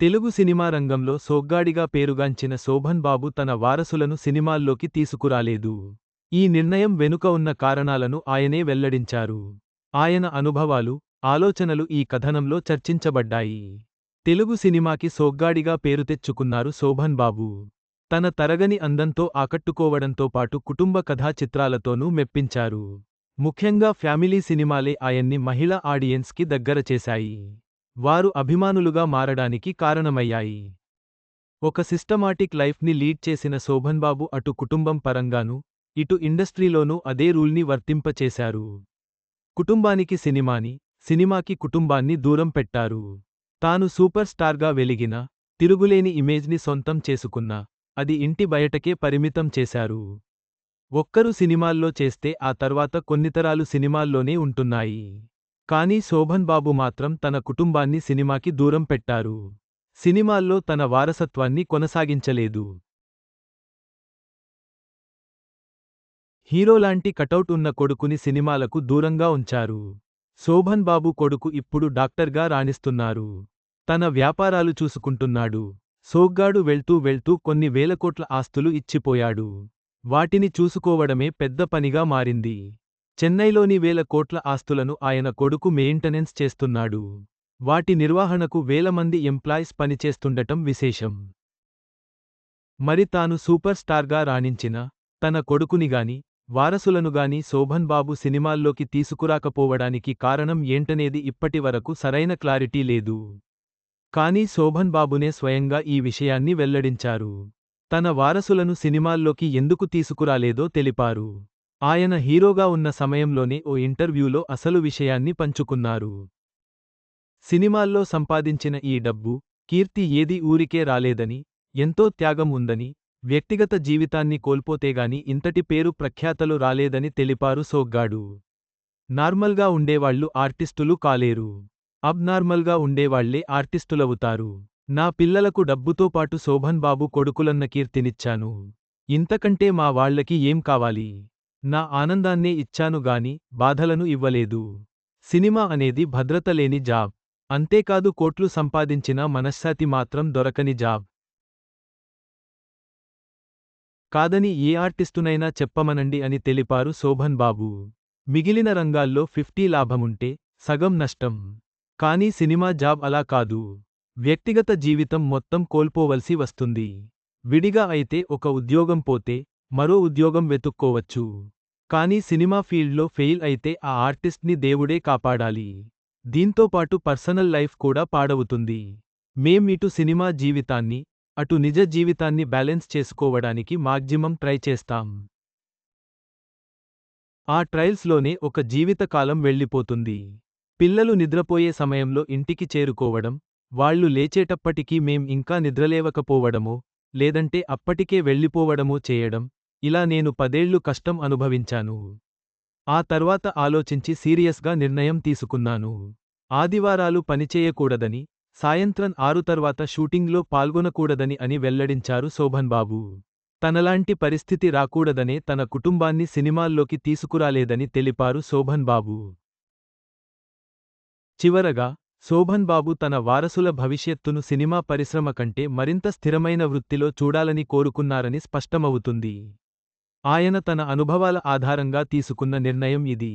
Telugu cinema రంగంలో సోగ్గాడిగా పేరుగాంచిన శోభన్ బాబు తన వారసులను సినిమాల్లోకి తీసుకురాలేదు. ఈ నిర్ణయం వెనుక ఉన్న కారణాలను ఆయనే వెల్లడించారు. ఆయన అనుభవాలు ఆలోచనలు ఈ కథనంలో చర్చించబడ్డాయి. తెలుగు సినిమాకి సోగ్గాడిగా పేరు తెచ్చుకున్నారు శోభన్ బాబు. తన తరగని అందంతో ఆకట్టుకోవడంతో పాటు కుటుంబ కథా చిత్రాలతోనూ మెప్పించారు. ముఖ్యంగా ఫ్యామిలీ సినిమాలే ఆయన్ని మహిళా ఆడియన్స్కి దగ్గర చేశాయి. వారు అభిమానులుగా మారడానికి కారణమయ్యాయి. ఒక సిస్టమాటిక్ లైఫ్ని లీడ్ చేసిన శోభన్ బాబు అటు కుటుంబం పరంగానూ ఇటు ఇండస్ట్రీలోనూ అదే రూల్ని వర్తింపచేశారు. కుటుంబానికి సినిమాని సినిమాకి కుటుంబాన్ని దూరం పెట్టారు. తాను సూపర్ స్టార్గా వెలిగిన తిరుగులేని ఇమేజ్ని సొంతం చేసుకున్న అది ఇంటి బయటకే పరిమితం చేశారు. ఒక్కరు సినిమాల్లో చేస్తే ఆ తర్వాత కొన్నితరాలు సినిమాల్లోనే ఉంటున్నాయి. కానీ శోభన్ బాబు మాత్రం తన కుటుంబాన్ని సినిమాకి దూరం పెట్టారు. సినిమాల్లో తన వారసత్వాన్ని కొనసాగించలేదు. హీరోలాంటి కటౌట్ ఉన్న కొడుకుని సినిమాలకు దూరంగా ఉంచారు. శోభన్ బాబు కొడుకు ఇప్పుడు డాక్టర్గా రాణిస్తున్నారు. తన వ్యాపారాలు చూసుకుంటున్నాడు. సోగ్గాడు వెళ్తూ వెళ్తూ కొన్ని వేల కోట్ల ఆస్తులు ఇచ్చిపోయాడు. వాటిని చూసుకోవడమే పెద్ద పనిగా మారింది. చెన్నైలోని వేల కోట్ల ఆస్తులను ఆయన కొడుకు మెయింటెనెన్స్ చేస్తున్నాడు. వాటి నిర్వహణకు వేల మంది ఎంప్లాయీస్ పనిచేస్తుండటం విశేషం. మరి తాను సూపర్ స్టార్గా రాణించిన తన కొడుకునిగాని వారసులనుగాని శోభన్ బాబు సినిమాల్లోకి తీసుకురాకపోవడానికి కారణం ఏంటనేది ఇప్పటివరకు సరైన క్లారిటీ లేదు. కానీ శోభన్ బాబునే స్వయంగా ఈ విషయాన్ని వెల్లడించారు. తన వారసులను సినిమాల్లోకి ఎందుకు తీసుకురాలేదో తెలిపారు. ఆయన హీరోగా ఉన్న సమయంలోనే ఓ ఇంటర్వ్యూలో అసలు విషయాన్ని పంచుకున్నారు. సినిమాల్లో సంపాదించిన ఈ డబ్బు కీర్తి ఏది ఊరికే రాలేదని ఎంతో త్యాగం ఉందని వ్యక్తిగత జీవితాన్ని కోల్పోతేగాని ఇంతటి పేరు ప్రఖ్యాతలు రాలేదని తెలిపారు సోగ్గాడు. నార్మల్గా ఉండేవాళ్ళు ఆర్టిస్టులు కాలేరు. అబ్నార్మల్గా ఉండేవాళ్ళే ఆర్టిస్టులవుతారు. నా పిల్లలకు డబ్బుతో పాటు శోభన్ బాబు కొడుకులన్న కీర్తినిచ్చాను. ఇంతకంటే మా వాళ్ళకి ఏం కావాలి? నా ఆనందాన్నే ఇచ్చాను గాని బాధలను ఇవ్వలేదు. సినిమా అనేది భద్రత లేని జాబ్. అంతేకాదు కోట్లు సంపాదించిన మనశ్శాతి మాత్రం దొరకని జాబ్. కాదని ఏ ఆర్టిస్టునైనా చెప్పమనండి అని తెలిపారు శోభన్ బాబు. మిగిలిన రంగాల్లో ఫిఫ్టీ లాభముంటే సగం నష్టం. కానీ సినిమా జాబ్ అలా కాదు. వ్యక్తిగత జీవితం మొత్తం కోల్పోవలసి వస్తుంది. విడిగా అయితే ఒక ఉద్యోగం పోతే మరో ఉద్యోగం వెతుక్కోవచ్చు. కానీ సినిమా ఫీల్డ్లో ఫెయిల్ అయితే ఆ ఆర్టిస్ట్ని దేవుడే కాపాడాలి. దీంతోపాటు పర్సనల్ లైఫ్ కూడా పాడవుతుంది. మేం ఇటు సినిమా జీవితాన్ని అటు నిజ జీవితాన్ని బ్యాలెన్స్ చేసుకోవడానికి మాగ్జిమం ట్రై చేస్తాం. ఆ ట్రయల్స్లోనే ఒక జీవితకాలం వెళ్ళిపోతుంది. పిల్లలు నిద్రపోయే సమయంలో ఇంటికి చేరుకోవడం వాళ్ళు లేచేటప్పటికీ మేం ఇంకా నిద్రలేవకపోవడమో లేదంటే అప్పటికే వెళ్ళిపోవడమో చేయడం ఇలా నేను పదేళ్ళు కష్టం అనుభవించాను. ఆ తర్వాత ఆలోచించి సీరియస్గా నిర్ణయం తీసుకున్నాను. ఆదివారాలు పనిచేయకూడదని సాయంత్రం ఆరు తర్వాత షూటింగ్లో పాల్గొనకూడదని అని వెల్లడించారు శోభన్ బాబు తనలాంటి పరిస్థితి రాకూడదనే తన కుటుంబాన్ని సినిమాల్లోకి తీసుకురాలేదని తెలిపారు శోభన్ బాబు చివరగా శోభన్ బాబు తన వారసుల భవిష్యత్తును సినిమా పరిశ్రమ కంటే మరింత స్థిరమైన వృత్తిలో చూడాలని కోరుకున్నారని స్పష్టమవుతుంది. ఆయన తన అనుభవాల ఆధారంగా తీసుకున్న నిర్ణయం ఇది.